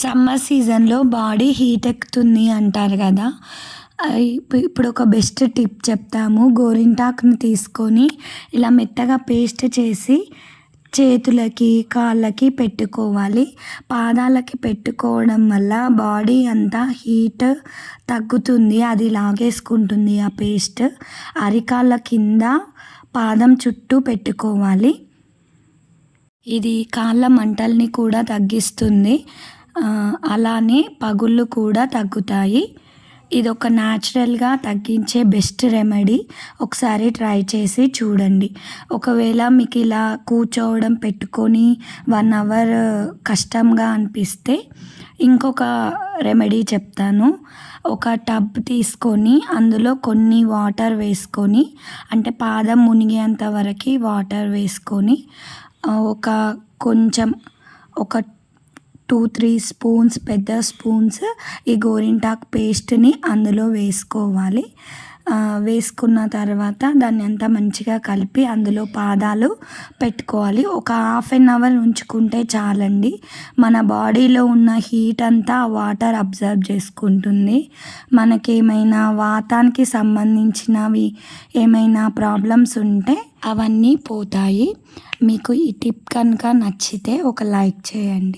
Summer సీజన్లో body heat ఎక్కుతుంది అంటారు కదా. ఇప్పుడు ఒక బెస్ట్ టిప్ చెప్తాము. గోరింటాకుని తీసుకొని ఇలా మెత్తగా పేస్ట్ చేసి చేతులకి కాళ్ళకి పెట్టుకోవాలి. పాదాలకి పెట్టుకోవడం వల్ల బాడీ అంతా హీట్ తగ్గుతుంది. అది లాగేసుకుంటుంది ఆ పేస్ట్. అరికాళ్ళ కింద పాదం చుట్టూ పెట్టుకోవాలి. ఇది కాళ్ళ మంటల్ని కూడా తగ్గిస్తుంది. అలానే పగుళ్ళు కూడా తగ్గుతాయి. ఇది ఒక న్యాచురల్గా తగ్గించే బెస్ట్ రెమెడీ. ఒకసారి ట్రై చేసి చూడండి. ఒకవేళ మీకు ఇలా కూర్చోవడం పెట్టుకొని వన్ అవర్ కష్టంగా అనిపిస్తే ఇంకొక రెమెడీ చెప్తాను. ఒక టబ్ తీసుకొని అందులో కొన్ని వాటర్ వేసుకొని అంటే పాదం మునిగేంత వరకు వాటర్ వేసుకొని ఒక కొంచెం ఒక టూ త్రీ స్పూన్స్ పెద్ద స్పూన్స్ ఈ గోరింటాకు పేస్ట్ని అందులో వేసుకోవాలి. వేసుకున్న తర్వాత దాన్ని అంతా మంచిగా కలిపి అందులో పాదాలు పెట్టుకోవాలి. ఒక హాఫ్ అన్ అవర్ ఉంచుకుంటే చాలండి. మన బాడీలో ఉన్న హీట్ అంతా వాటర్ అబ్జర్వ్ చేసుకుంటుంది. మనకేమైనా వాతానికి సంబంధించినవి ఏమైనా ప్రాబ్లమ్స్ ఉంటే అవన్నీ పోతాయి. మీకు ఈ టిప్ కనుక నచ్చితే ఒక లైక్ చేయండి.